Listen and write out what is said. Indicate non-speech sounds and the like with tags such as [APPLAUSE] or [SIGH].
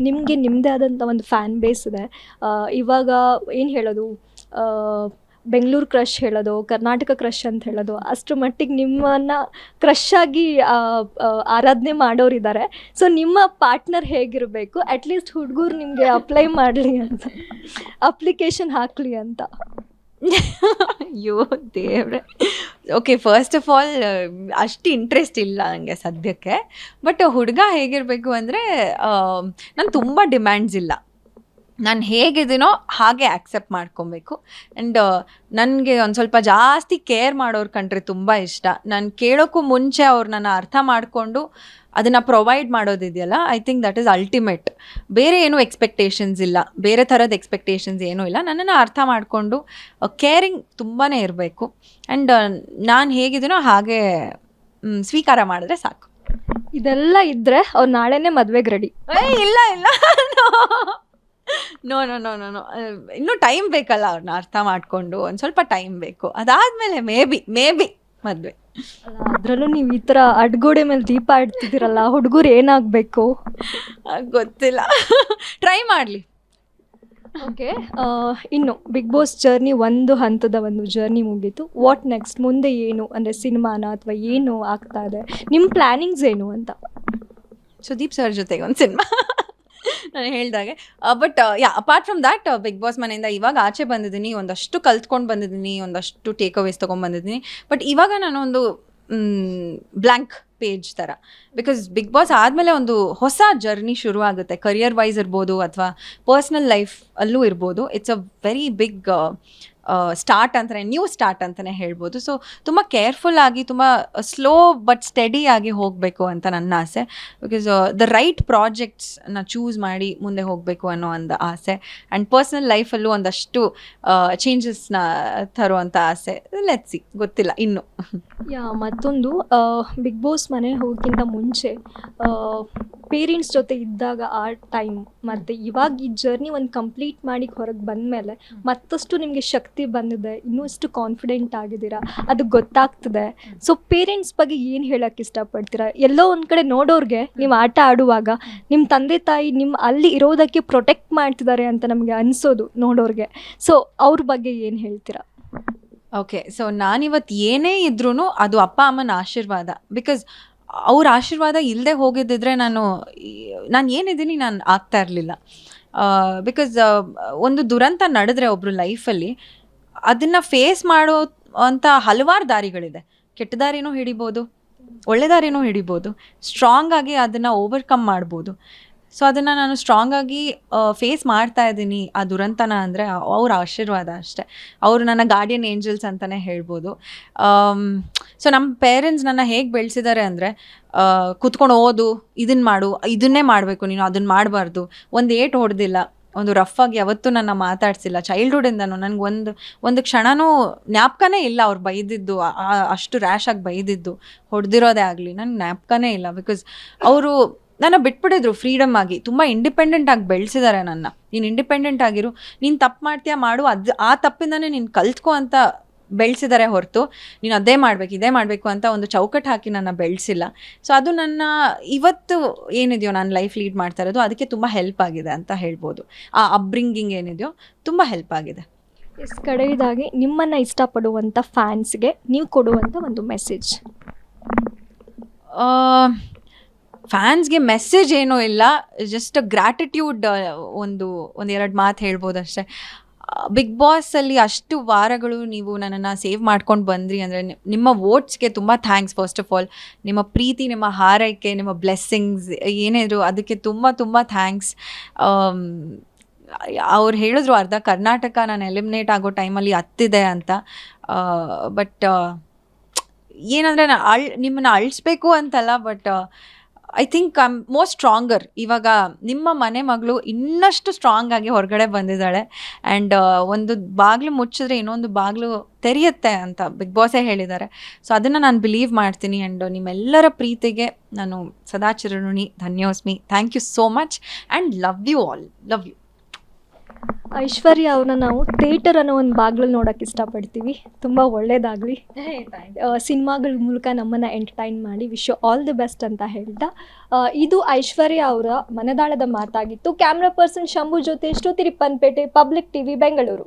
ನಿಮಗೆ ನಿಮ್ಮದೇ ಆದಂಥ ಒಂದು ಫ್ಯಾನ್ ಬೇಸ್ ಇದೆ. ಇವಾಗ ಏನು ಹೇಳೋದು? ಬೆಂಗಳೂರು ಕ್ರಶ್ ಹೇಳೋದು, ಕರ್ನಾಟಕ ಕ್ರಶ್ ಅಂತ ಹೇಳೋದು ಅಷ್ಟರ ಮಟ್ಟಿಗೆ ನಿಮ್ಮನ್ನು ಕ್ರಶ್ ಆಗಿ ಆರಾಧನೆ ಮಾಡೋರಿದ್ದಾರೆ ಸೊ ನಿಮ್ಮ ಪಾರ್ಟ್ನರ್ ಹೇಗಿರಬೇಕು? ಅಟ್ಲೀಸ್ಟ್ ಹುಡುಗರು ನಿಮಗೆ ಅಪ್ಲೈ ಮಾಡಲಿ ಅಂತ. ಅಪ್ಲಿಕೇಶನ್ ಹಾಕಲಿ ಅಂತ. ಅಯ್ಯೋ, ದೇವ್ರೆ. ಓಕೆ ಫಸ್ಟ್ ಆಫ್ ಆಲ್ ಅಷ್ಟು ಇಂಟ್ರೆಸ್ಟ್ ಇಲ್ಲ ನನಗೆ ಸದ್ಯಕ್ಕೆ. ಬಟ್ ಹುಡುಗ ಹೇಗಿರಬೇಕು ಅಂದರೆ ನಾನು ತುಂಬ ಡಿಮ್ಯಾಂಡ್ಸ್ ಇಲ್ಲ. ನಾನು ಹೇಗಿದ್ದೀನೋ ಹಾಗೆ ಆ್ಯಕ್ಸೆಪ್ಟ್ ಮಾಡ್ಕೊಬೇಕು. ಆ್ಯಂಡ್ ನನಗೆ ಒಂದು ಸ್ವಲ್ಪ ಜಾಸ್ತಿ ಕೇರ್ ಮಾಡೋರು ಕಂಡ್ರೆ ತುಂಬ ಇಷ್ಟ. ನಾನು ಕೇಳೋಕ್ಕೂ ಮುಂಚೆ ಅವ್ರು ನನ್ನ ಅರ್ಥ ಮಾಡಿಕೊಂಡು ಅದನ್ನು provide ಮಾಡೋದಿದೆಯಲ್ಲ I think that is ultimate ಬೇರೆ ಏನೂ ಎಕ್ಸ್ಪೆಕ್ಟೇಷನ್ಸ್ ಇಲ್ಲ. ಬೇರೆ ಥರದ ಎಕ್ಸ್ಪೆಕ್ಟೇಷನ್ಸ್ ಏನೂ ಇಲ್ಲ. ನನ್ನನ್ನು ಅರ್ಥ ಮಾಡಿಕೊಂಡು ಕೇರಿಂಗ್ ತುಂಬಾ ಇರಬೇಕು. ಆ್ಯಂಡ್ ನಾನು ಹೇಗಿದ್ದೀನೋ ಹಾಗೆ ಸ್ವೀಕಾರ ಮಾಡಿದ್ರೆ ಸಾಕು. ಇದೆಲ್ಲ ಇದ್ದರೆ ಅವ್ರು ನಾಳೆನೇ ಮದುವೆಗೆ ರೆಡಿ ಇಲ್ಲ ಇಲ್ಲ. [LAUGHS] No no no no no ಇನ್ನೂ ಟೈಮ್ ಬೇಕಲ್ಲ ಅವ್ರನ್ನ ಅರ್ಥ ಮಾಡಿಕೊಂಡು. ಒಂದು ಸ್ವಲ್ಪ ಟೈಮ್ ಬೇಕು. ಅದಾದಮೇಲೆ ಮೇ ಬಿ ಮೇ ಬಿ ಮದುವೆ ಅದರಲ್ಲೂ ನೀವು ಈ ಥರ ಅಡ್ಗೋಡೆ ಮೇಲೆ ದೀಪ ಇಡ್ತಿದ್ದೀರಲ್ಲ ಹುಡುಗರು ಏನಾಗಬೇಕು? ಗೊತ್ತಿಲ್ಲ. ಟ್ರೈ ಮಾಡಲಿ. ಓಕೆ ಇನ್ನು ಬಿಗ್ ಬಾಸ್ ಜರ್ನಿ ಒಂದು ಹಂತದ ಒಂದು ಜರ್ನಿ ಮುಗೀತು. ವಾಟ್ ನೆಕ್ಸ್ಟ್ ಮುಂದೆ ಏನು? ಅಂದರೆ ಸಿನಿಮಾನ ಅಥವಾ ಏನು ಆಗ್ತಾ ಇದೆ? ನಿಮ್ಮ ಪ್ಲ್ಯಾನಿಂಗ್ಸ್ ಏನು ಅಂತ? ಸುದೀಪ್ ಸರ್ ಜೊತೆಗೆ ಒಂದು ಸಿನಿಮಾ. ನಾನು ಹೇಳ್ದಾಗೆ. But yeah apart from that Bigg Boss ಮನೆಯಿಂದ ಇವಾಗ ಆಚೆ ಬಂದಿದ್ದೀನಿ. ಒಂದಷ್ಟು ಕಲ್ತ್ಕೊಂಡು ಬಂದಿದ್ದೀನಿ, ಒಂದಷ್ಟು ಟೇಕ್ ಅವೇಸ್ ತೊಗೊಂಡು ಬಂದಿದ್ದೀನಿ. ಬಟ್ ಇವಾಗ ನಾನು ಒಂದು ಬ್ಲ್ಯಾಂಕ್ ಪೇಜ್ ಥರ ಬಿಕಾಸ್ ಬಿಗ್ ಬಾಸ್ ಆದಮೇಲೆ ಒಂದು ಹೊಸ ಜರ್ನಿ ಶುರು ಆಗುತ್ತೆ. ಕರಿಯರ್ ವೈಸ್ ಇರ್ಬೋದು ಅಥವಾ ಪರ್ಸ್ನಲ್ ಲೈಫ್ ಅಲ್ಲೂ ಇರ್ಬೋದು. It's a very big start ಅಂತಲೇ ನ್ಯೂ ಸ್ಟಾರ್ಟ್ ಅಂತಲೇ ಹೇಳ್ಬೋದು. ಸೊ ತುಂಬ ಕೇರ್ಫುಲ್ ಆಗಿ, ತುಂಬ ಸ್ಲೋ ಬಟ್ ಸ್ಟಡಿ ಆಗಿ ಹೋಗಬೇಕು ಅಂತ ನನ್ನ ಆಸೆ. ಬಿಕಾಸ್ ದ ರೈಟ್ ಪ್ರಾಜೆಕ್ಟ್ಸ್ನ ಚೂಸ್ ಮಾಡಿ ಮುಂದೆ ಹೋಗಬೇಕು ಅನ್ನೋ ಒಂದು ಆಸೆ. ಆ್ಯಂಡ್ ಪರ್ಸ್ನಲ್ ಲೈಫಲ್ಲೂ ಒಂದಷ್ಟು ಚೇಂಜಸ್ನ ತರುವಂಥ ಆಸೆ. ಲೆಟ್ಸಿ ಗೊತ್ತಿಲ್ಲ, ಇನ್ನು. ಯಾ ಮತ್ತೊಂದು ಬಿಗ್ ಬಾಸ್ ಮನೆ ಹೋಗೋಕ್ಕಿಂತ ಮುಂಚೆ ಪೇರೆಂಟ್ಸ್ ಜೊತೆ ಇದ್ದಾಗ ಆ ಟೈಮ್ ಮತ್ತು ಇವಾಗ ಈ ಜರ್ನಿ ಒಂದು ಕಂಪ್ಲೀಟ್ ಮಾಡಿ ಹೊರಗೆ ಬಂದಮೇಲೆ ಮತ್ತಷ್ಟು ನಿಮಗೆ ಶಕ್ತಿ ಬಂದಿದೆ ಇನ್ನೂ ಅಷ್ಟು ಕಾನ್ಫಿಡೆಂಟ್ ಆಗಿದ್ದೀರಾ, ಅದು ಗೊತ್ತಾಗ್ತದೆ. ಸೊ ಪೇರೆಂಟ್ಸ್ ಬಗ್ಗೆ ಏನು ಹೇಳಕ್ಕೆ ಇಷ್ಟಪಡ್ತೀರಾ? ಎಲ್ಲೋ ಒಂದು ಕಡೆ ನೋಡೋರಿಗೆ ನೀವು ಆಟ ಆಡುವಾಗ ನಿಮ್ಮ ತಂದೆ ತಾಯಿ ನಿಮ್ಮ ಅಲ್ಲಿ ಇರೋದಕ್ಕೆ ಪ್ರೊಟೆಕ್ಟ್ ಮಾಡ್ತಿದ್ದಾರೆ ಅಂತ ನಮಗೆ ಅನಿಸೋದು ನೋಡೋರಿಗೆ. ಸೊ ಅವ್ರ ಬಗ್ಗೆ ಏನು ಹೇಳ್ತೀರಾ? ಓಕೆ ಸೊ ನಾನಿವತ್ತು ಏನೇ ಇದ್ರೂ ಅದು ಅಪ್ಪ, ಅಮ್ಮನ ಆಶೀರ್ವಾದ. ಬಿಕಾಸ್ ಅವ್ರ ಆಶೀರ್ವಾದ ಇಲ್ಲದೆ ಹೋಗಿದ್ದಿದ್ರೆ ನಾನು ನಾನು ಏನಿದ್ದೀನಿ ನಾನು ಆಗ್ತಾ ಇರಲಿಲ್ಲ. ಬಿಕಾಸ್ ಒಂದು ದುರಂತ ನಡೆದ್ರೆ ಒಬ್ಬರು ಲೈಫಲ್ಲಿ ಅದನ್ನು ಫೇಸ್ ಮಾಡೋ ಅಂತ ಹಲವಾರು ದಾರಿಗಳಿದೆ. ಕೆಟ್ಟ ದಾರಿನೂ ಹಿಡಿಬೋದು, ಒಳ್ಳೆ ದಾರಿನೂ ಹಿಡಿಬೋದು ಸ್ಟ್ರಾಂಗ್ ಆಗಿ ಅದನ್ನು ಓವರ್ಕಮ್ ಮಾಡ್ಬೋದು. ಸೊ ಅದನ್ನು ನಾನು ಸ್ಟ್ರಾಂಗ್ ಆಗಿ ಫೇಸ್ ಮಾಡ್ತಾ ಇದ್ದೀನಿ. ಆ ದುರಂತನ ಅಂದರೆ ಅವ್ರ ಆಶೀರ್ವಾದ ಅಷ್ಟೇ. ಅವರು ನನ್ನ ಗಾರ್ಡಿಯನ್ ಏಂಜಲ್ಸ್ ಅಂತಲೇ ಹೇಳ್ಬೋದು. ಸೊ ನಮ್ಮ ಪೇರೆಂಟ್ಸ್ ನನ್ನ ಹೇಗೆ ಬೆಳೆಸಿದ್ದಾರೆ ಅಂದರೆ ಕುತ್ಕೊಂಡು ಓದು ಇದನ್ನು ಮಾಡು, ಇದನ್ನೇ ಮಾಡಬೇಕು, ನೀನು ಅದನ್ನು ಮಾಡಬಾರ್ದು. ಒಂದು ಏಟ್ ಹೊಡೆದಿಲ್ಲ. ಒಂದು ರಫ್ ಆಗಿ ಯಾವತ್ತೂ ನನ್ನ ಮಾತಾಡ್ಸಿಲ್ಲ. ಚೈಲ್ಡ್ಹುಡಿಂದನೂ ನನಗೆ ಒಂದು ಒಂದು ಕ್ಷಣವೂ ಜ್ಞಾಪಕನೇ ಇಲ್ಲ ಅವ್ರು ಬೈದಿದ್ದು. ಅಷ್ಟು ರ್ಯಾಶಾಗಿ ಬೈದಿದ್ದು. ಹೊಡೆದಿರೋದೇ ಆಗಲಿ, ನನಗೆ ಜ್ಞಾಪಕನೇ ಇಲ್ಲ. ಬಿಕಾಸ್ ಅವರು ನನ್ನ ಬಿಟ್ಬಿಟ್ಟಿದ್ರು ಫ್ರೀಡಮ್ ಆಗಿ. ತುಂಬ ಇಂಡಿಪೆಂಡೆಂಟ್ ಆಗಿ ಬೆಳೆಸಿದ್ದಾರೆ ನನ್ನ. ನೀನು ಇಂಡಿಪೆಂಡೆಂಟ್ ಆಗಿರು ನೀನು ತಪ್ಪು ಮಾಡ್ತೀಯಾ ಮಾಡು ಅದು ಆ ತಪ್ಪಿಂದನೇ ನೀನು ಕಲ್ತ್ಕೊ ಅಂತ ಬೆಳೆಸಿದ್ದಾರೆ ಹೊರತು ನೀನು ಅದೇ ಮಾಡಬೇಕು ಇದೇ ಮಾಡಬೇಕು ಅಂತ ಒಂದು ಚೌಕಟ್ಟು ಹಾಕಿ ನನ್ನ ಬೆಳೆಸಿಲ್ಲ. ಸೊ ಅದು ನನ್ನ ಇವತ್ತು ಏನಿದೆಯೋ ನಾನು ಲೈಫ್ ಲೀಡ್ ಮಾಡ್ತಾ ಇರೋದು ಅದಕ್ಕೆ ತುಂಬ ಹೆಲ್ಪ್ ಆಗಿದೆ ಅಂತ ಹೇಳ್ಬೋದು. ಆ ಅಪ್ಬ್ರಿಂಗಿಂಗ್ ಏನಿದೆಯೋ ತುಂಬ ಹೆಲ್ಪ್ ಆಗಿದೆ. ಎಸ್ ಕಡೆಯದಾಗಿ ನಿಮ್ಮನ್ನು ಇಷ್ಟಪಡುವಂಥ ಫ್ಯಾನ್ಸ್ಗೆ ನೀವು ಕೊಡುವಂಥ ಒಂದು ಮೆಸೇಜ್ ಫ್ಯಾನ್ಸ್ಗೆ ಮೆಸೇಜ್ ಏನೂ ಇಲ್ಲ ಜಸ್ಟ್ ಗ್ರ್ಯಾಟಿಟ್ಯೂಡ್ ಒಂದು ಒಂದೆರಡು ಮಾತು ಹೇಳ್ಬೋದು ಅಷ್ಟೇ. ಬಿಗ್ ಬಾಸಲ್ಲಿ ಅಷ್ಟು ವಾರಗಳು ನೀವು ನನ್ನನ್ನು ಸೇವ್ ಮಾಡ್ಕೊಂಡು ಬಂದ್ರಿ ಅಂದರೆ ನಿಮ್ಮ ವೋಟ್ಸ್ಗೆ ತುಂಬ ಥ್ಯಾಂಕ್ಸ್ ಫಸ್ಟ್ ಆಫ್ ಆಲ್ ನಿಮ್ಮ ಪ್ರೀತಿ, ನಿಮ್ಮ ಹಾರೈಕೆ, ನಿಮ್ಮ ಬ್ಲೆಸ್ಸಿಂಗ್ಸ್ ಏನಿದ್ರು ಅದಕ್ಕೆ ತುಂಬ ತುಂಬ ಥ್ಯಾಂಕ್ಸ್ ಅವ್ರು ಹೇಳಿದ್ರು ಅರ್ಧ ಕರ್ನಾಟಕ ನಾನು ಎಲಿಮಿನೇಟ್ ಆಗೋ ಟೈಮಲ್ಲಿ ಹತ್ತಿದೆ ಅಂತ. ಬಟ್ ಏನಂದರೆ ನಾನು ಅಳ್, ನಿಮ್ಮನ್ನು ಅಳಿಸ್ಬೇಕು ಅಂತಲ್ಲ but I think I'm most stronger ಇವಾಗ ನಿಮ್ಮ ಮನೆ ಮಗಳು ಇನ್ನಷ್ಟು ಸ್ಟ್ರಾಂಗ್ ಆಗಿ ಹೊರಗಡೆ ಬಂದಿದ್ದಾಳೆ. ಆ್ಯಂಡ್ ಒಂದು ಬಾಗಿಲು ಮುಚ್ಚಿದ್ರೆ ಇನ್ನೊಂದು ಬಾಗಿಲು ತೆರೆಯುತ್ತೆ ಅಂತ ಬಿಗ್ ಬಾಸೇ ಹೇಳಿದ್ದಾರೆ. ಸೊ ಅದನ್ನು ನಾನು ಬಿಲೀವ್ ಮಾಡ್ತೀನಿ. ಆ್ಯಂಡ್ ನಿಮ್ಮೆಲ್ಲರ ಪ್ರೀತಿಗೆ ನಾನು ಸದಾ ಚಿರಋಣಿ ಧನ್ಯೋಸ್ಮಿ. Thank you so much and love you all love you Aishwarya ಅವ್ರನ್ನ ನಾವು ಥಿಯೇಟರ್ ಅನ್ನೋ ಒಂದು ಬಾಗ್ಲಲ್ಲಿ ನೋಡೋಕೆ ಇಷ್ಟಪಡ್ತೀವಿ. ತುಂಬ ಒಳ್ಳೇದಾಗಲಿ. ಸಿನಿಮಾಗಳ ಮೂಲಕ ನಮ್ಮನ್ನು ಎಂಟರ್ಟೈನ್ ಮಾಡಿ ವಿಶ್ ಆಲ್ ದಿ ಬೆಸ್ಟ್ ಅಂತ ಹೇಳ್ತಾ ಇದು ಐಶ್ವರ್ಯ ಅವರ ಮನದಾಳದ ಮಾತಾಗಿತ್ತು. ಕ್ಯಾಮ್ರಾ ಪರ್ಸನ್ ಶಂಭು ಜೊತೆ ಶ್ರುತಿ ರಿಪ್ಪನ್ಪೇಟೆ ಪಬ್ಲಿಕ್ ಟಿವಿ ಬೆಂಗಳೂರು